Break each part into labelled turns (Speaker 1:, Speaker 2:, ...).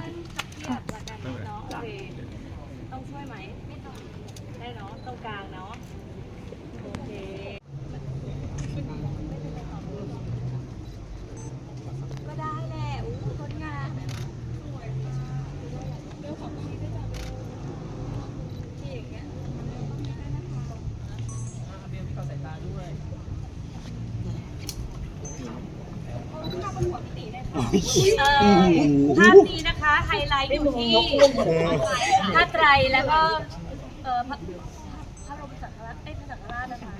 Speaker 1: ษที
Speaker 2: เครียดละกันเนาะโอเคต้องช่วยไหมไม่ต้องได้เนาะตรงกลางเนาะโอเคก็ได้แหละอู้คนงานที่อย่างเงี้ยเอ่อภาพนี้นะคะ ไฮไลท์อยู่ที่ผ้าไตรแล้วก็เอ่อพระพระบรมสังฆราชเอ้ยพระสังฆราชนะคะ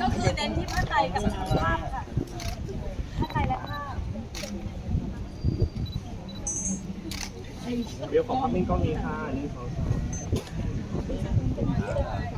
Speaker 2: ก็คือเน้นที่ผ้าไตรกับภาพค่ะผ้าไตรและภาพ
Speaker 1: เดี๋ยวขอภาพนิ่งกล้องนี้ค่ะหนึ่งสองสาม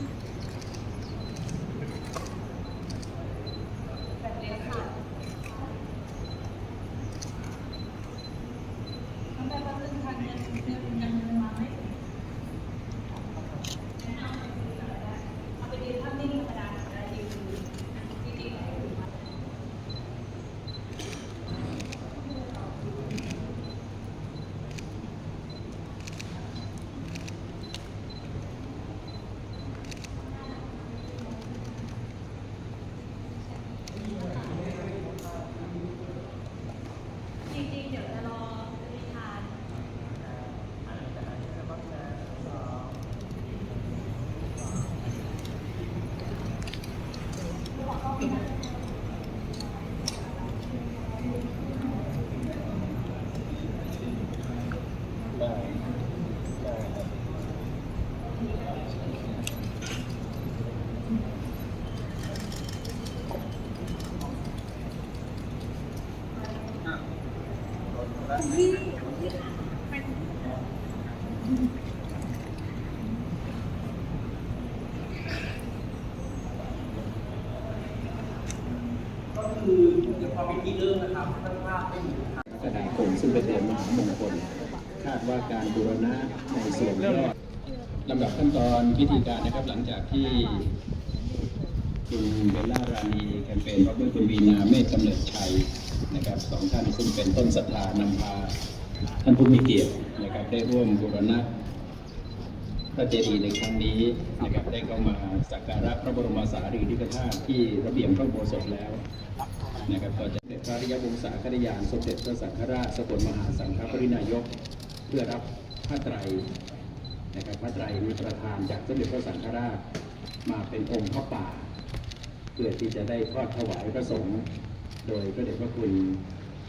Speaker 3: กระดาษคงซึ่งเป็นเดือนมหามงคลคาดว่าการบูรณะในส่วนยอดลำดับขั้นตอนพิธีการนะครับหลังจากที่คุณเบลล่ารานีแคมเปญพร้อมด้วยคุณวีนาเมฆกำเนิดชัย นะครับสองท่านซึ่งเป็นต้นศรัทธานำพาท่านผู้มีเกียรตินะครับได้ร่วมบูรณะพระเจดีย์ในครั้งนี้นะครับได้เข้ามาสักการะพระบรมสารีริกธาตุที่ระเบียงพระโบสถแล้วนะครับก็จะเป็นพระริยวงศาคณยานสมเด็จพระสังฆราชสกลมหาสังฆปรินายก เพื่อรับพระไตรนะครับพระไตรมีประธานจากสมเด็จพระสังฆราชมาเป็นองค์พระป่า เพื่อที่จะได้ทอดถวายพระสงฆ์ โดยพระเดชพระคุณ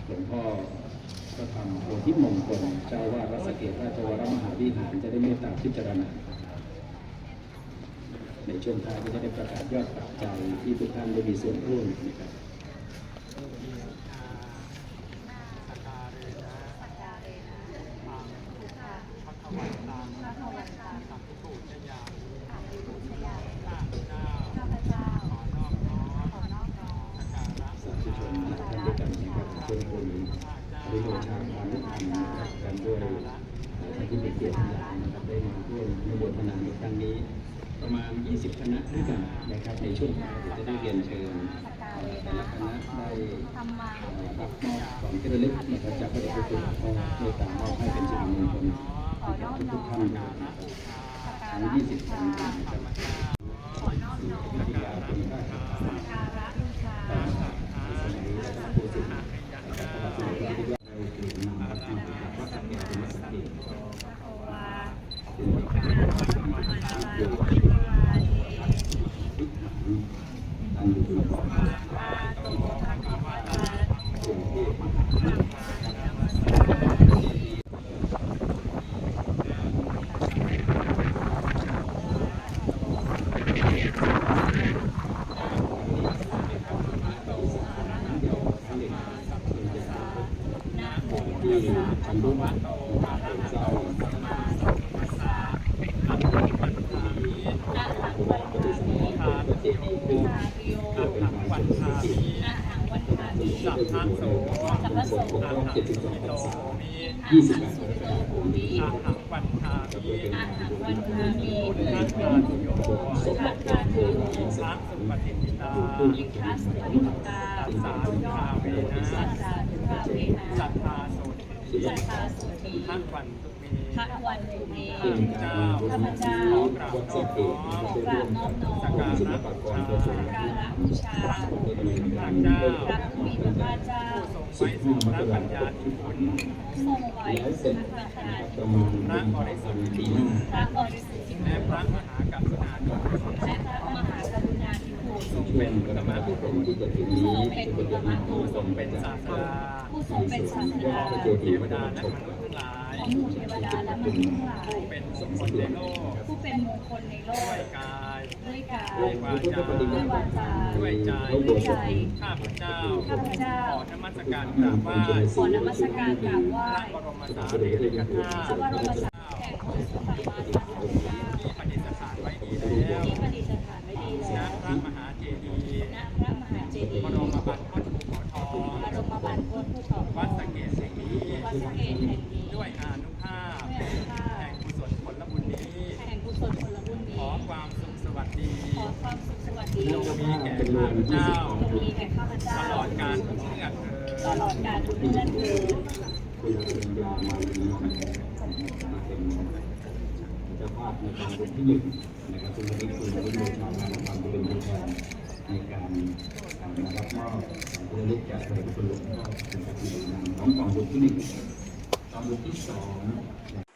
Speaker 3: หลวงพ่อพระธรรมโพธิมงคลเจ้าว่าดวัดสเกตราชวรมหาวิหารจะได้เมตตาพิจารณาในช่วงท้ายก็จะได้ประกาศยอดปัจจัยที่ทุกท่านได้มีส่วนร่วมนะครับ สาธุชนทุกท่านด้วยกันนะครับช่วยคุณริโยชาพานุพันธ์ นะครับกันด้วยท่านที่มีเกียรตินะครับได้มาร่วมในบทนาในครั้งนี้ ประมาณ 20 คณะด้วยกันนะครับในช่วงท้ายเดี๋ยวจะได้เรียนเชิญแต่ละคณะได้รับมอบของที่ระลึกนะครับจากพระเดชพระคุณหลวงพ่อเมตตามอบให้เป็นสิริมงคลทุกท่านทั้ง 20ท่านนะครับพิธีการเป็นได้ครับ
Speaker 2: การะบูชา
Speaker 3: สมัยผู้สิทธิ์นะครับพระบาทสมเด็จพระเจ้าอยู่หัวเราเกลียรตินำรับที่ประกาศว่าสักแก่เป็นสติ
Speaker 2: โอวา
Speaker 3: เป็นประกาศโยกอันอยู่ที่ก่อนเป็นเทพมหา
Speaker 4: ที่ทำด้วยวัดเป็นเจ้า
Speaker 3: อาหังวันทามิ
Speaker 5: ทาตุโย
Speaker 3: ทาริโย
Speaker 5: อัหัง วันทามิ
Speaker 3: อาหังวันทามิ
Speaker 5: สัพพะโส
Speaker 3: สัพพะโส
Speaker 5: อาหังสุขิโตมิ
Speaker 3: อาหังสุโตภูมิ
Speaker 5: อาหังวันทามิ
Speaker 3: อาหังวันทามิ
Speaker 5: พุทธังทาตุโย
Speaker 3: พระการโย
Speaker 5: อิทังสุปฏิทิตา
Speaker 3: อิคัสปริตตา
Speaker 5: สาธุภาเวนะ
Speaker 3: สัสสาธุภาเวนะ
Speaker 5: สัทธาโสติ
Speaker 3: สัทธาสุที
Speaker 5: ทักวันตุเม
Speaker 3: พระวันตุเม
Speaker 5: เจ้า
Speaker 3: ข้าพเจ้า
Speaker 5: กราบน้อมน้อม
Speaker 3: กราบน้อมน้อม
Speaker 5: สักการะบูชา
Speaker 3: สักการะบูชา
Speaker 5: พระผู้มีพระเจ้า
Speaker 3: พระผู้มีพระภาเจ้า
Speaker 5: ทรงไว้ส่งพระปัญญาธิคุณ
Speaker 3: ทรงไว้ซึ่งพระปัญญาธิ
Speaker 4: ประ
Speaker 3: คุณ
Speaker 4: มาณ
Speaker 5: พระบริสุทธิ์
Speaker 4: ปีหน้า
Speaker 3: พระบริสุทธิ์
Speaker 5: และพระมหากรุณาธิคุณ
Speaker 3: และพระมหากรุณาธิคุณ
Speaker 4: ช่วงกรกฎาคมที่จะถึงนี้จะเป็นเดือนมหาค
Speaker 5: ผู้ทรงเป็นศาสดา
Speaker 3: ผู้ทรงเป็นศาสดา
Speaker 4: พระเท
Speaker 5: วดา
Speaker 4: ดา
Speaker 5: และมนุษย์ทั้งหลา
Speaker 3: ของหมู่เทวดาและมนุษย์ทั้งหลาย
Speaker 5: ผู้เป็นสมคนในโลก
Speaker 3: ผู้เป็นมงคลในโล
Speaker 5: ด้ว
Speaker 3: ก
Speaker 5: ยกาย
Speaker 3: ด้วยกาย
Speaker 5: ด้วยวาจา
Speaker 3: ด้วยวาจา
Speaker 5: ด้วยใจ
Speaker 3: ด้วยใจ
Speaker 5: ข้าพเจ้า
Speaker 3: ข้าพเจ้า
Speaker 5: ขอนมัสการกราบไหว้
Speaker 3: ขอนมัสการกราบไหว้
Speaker 5: พระบรมสารีริกธา
Speaker 3: พระบรม
Speaker 5: ตุ
Speaker 3: สารีแห่งพระสัมมาสัมพุทธเจ้า
Speaker 5: ที่ประดิษฐานไว้ดีแล้ว
Speaker 3: ที่ประดิษฐาน
Speaker 5: ความสุขสวัสดีจงมีแก่ข้าพเจ้า
Speaker 3: จงมีแก่ข้าพเจ้า
Speaker 5: ตลอดการทุกเมื่อ
Speaker 3: ตลอดกาลทุกเมื่อเถิด
Speaker 4: คุณปริญญามาลีมาเป็นเจ้าภาพในการบุญที่หนึ่งนะครับคุณวันนี้คุณวันนี้ชาวงานความเป็นผู้แทนในการมารับมอบของที่ระลึกจากพระเดชพระคุณหลวงพ่อเป็นประธานของกองบุญที่หนึ่งกองบุญที่สอง